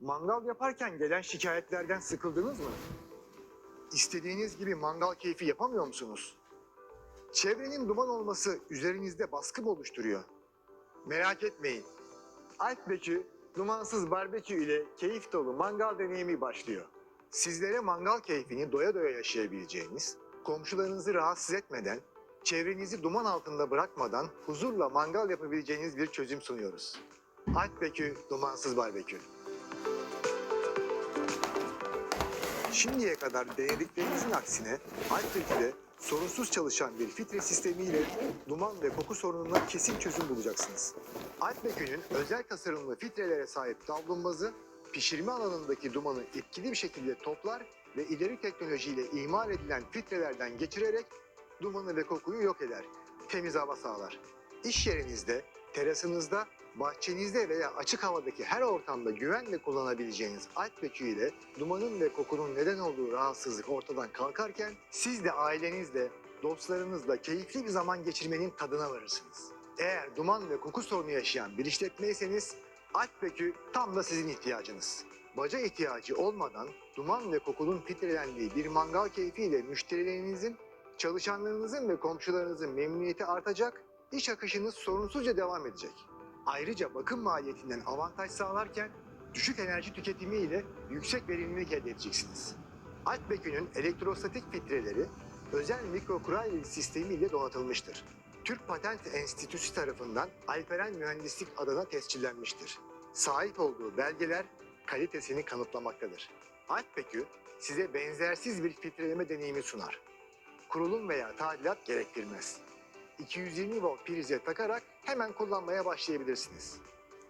Mangal yaparken gelen şikayetlerden sıkıldınız mı? İstediğiniz gibi mangal keyfi yapamıyor musunuz? Çevrenin duman olması üzerinizde baskı mı oluşturuyor? Merak etmeyin. Alpbekü dumansız barbekü ile keyif dolu mangal deneyimi başlıyor. Sizlere mangal keyfini doya doya yaşayabileceğiniz, komşularınızı rahatsız etmeden, çevrenizi duman altında bırakmadan huzurla mangal yapabileceğiniz bir çözüm sunuyoruz. Alpbekü dumansız barbekü. Şimdiye kadar denediklerinizin aksine Alpbekü'de sorunsuz çalışan bir filtre sistemiyle duman ve koku sorununa kesin çözüm bulacaksınız. Alpbekü'nün özel tasarımlı filtrelere sahip davlumbazı pişirme alanındaki dumanı etkili bir şekilde toplar ve ileri teknolojiyle imal edilen filtrelerden geçirerek dumanı ve kokuyu yok eder. Temiz hava sağlar. İş yerinizde, terasınızda, bahçenizde veya açık havadaki her ortamda güvenle kullanabileceğiniz Alpbekü ile dumanın ve kokunun neden olduğu rahatsızlık ortadan kalkarken siz de ailenizle, dostlarınızla keyifli bir zaman geçirmenin tadına varırsınız. Eğer duman ve koku sorunu yaşayan bir işletmeyseniz Alpbekü tam da sizin ihtiyacınız. Baca ihtiyacı olmadan duman ve kokunun filtrelendiği bir mangal keyfiyle müşterilerinizin, çalışanlarınızın ve komşularınızın memnuniyeti artacak, iş akışınız sorunsuzca devam edecek. Ayrıca bakım maliyetinden avantaj sağlarken düşük enerji tüketimi ile yüksek verimlilik elde edeceksiniz. Alpbekü'nün elektrostatik filtreleri özel mikrokuraylil sistemi ile donatılmıştır. Türk Patent Enstitüsü tarafından Alperen Mühendislik adına tescillenmiştir. Sahip olduğu belgeler kalitesini kanıtlamaktadır. Alpbekü size benzersiz bir filtreleme deneyimi sunar. Kurulum veya tadilat gerektirmez. 220 volt prize takarak hemen kullanmaya başlayabilirsiniz.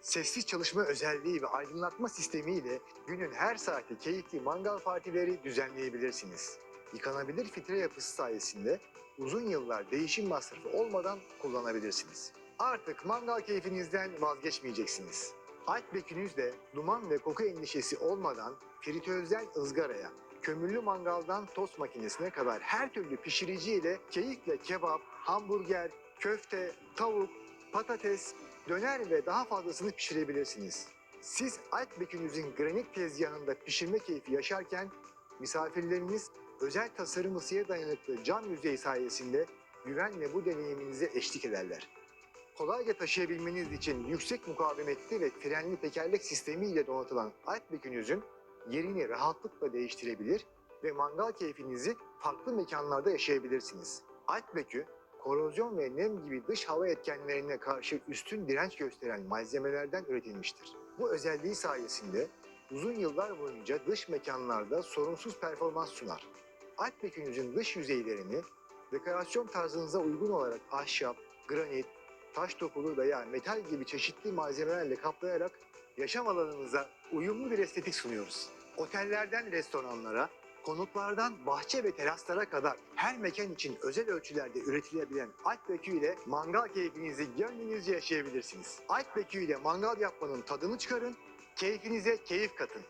Sessiz çalışma özelliği ve aydınlatma sistemi ile günün her saati keyifli mangal partileri düzenleyebilirsiniz. Yıkanabilir filtre yapısı sayesinde uzun yıllar değişim masrafı olmadan kullanabilirsiniz. Artık mangal keyfinizden vazgeçmeyeceksiniz. Alpbekünüzde duman ve koku endişesi olmadan fritözden ızgaraya, kömürlü mangaldan tost makinesine kadar her türlü pişirici ile keyifle kebap, hamburger, köfte, tavuk, patates, döner ve daha fazlasını pişirebilirsiniz. Siz Alpbekünüzün granit tezgahında pişirme keyfi yaşarken misafirleriniz özel tasarım ısıya dayanıklı cam yüzey sayesinde güvenle bu deneyiminize eşlik ederler. Kolayca taşıyabilmeniz için yüksek mukavemetli ve frenli tekerlek sistemi ile donatılan Alpbekünüzün yerini rahatlıkla değiştirebilir ve mangal keyfinizi farklı mekanlarda yaşayabilirsiniz. Alpbekü, korozyon ve nem gibi dış hava etkenlerine karşı üstün direnç gösteren malzemelerden üretilmiştir. Bu özelliği sayesinde uzun yıllar boyunca dış mekanlarda sorunsuz performans sunar. Alpbekünüzün dış yüzeylerini dekorasyon tarzınıza uygun olarak ahşap, granit, taş dokulu veya metal gibi çeşitli malzemelerle kaplayarak yaşam alanınıza uyumlu bir estetik sunuyoruz. Otellerden restoranlara, konutlardan bahçe ve teraslara kadar her mekan için özel ölçülerde üretilebilen Alpbekü ile mangal keyfinizi gönlünüzce yaşayabilirsiniz. Alpbekü ile mangal yapmanın tadını çıkarın, keyfinize keyif katın.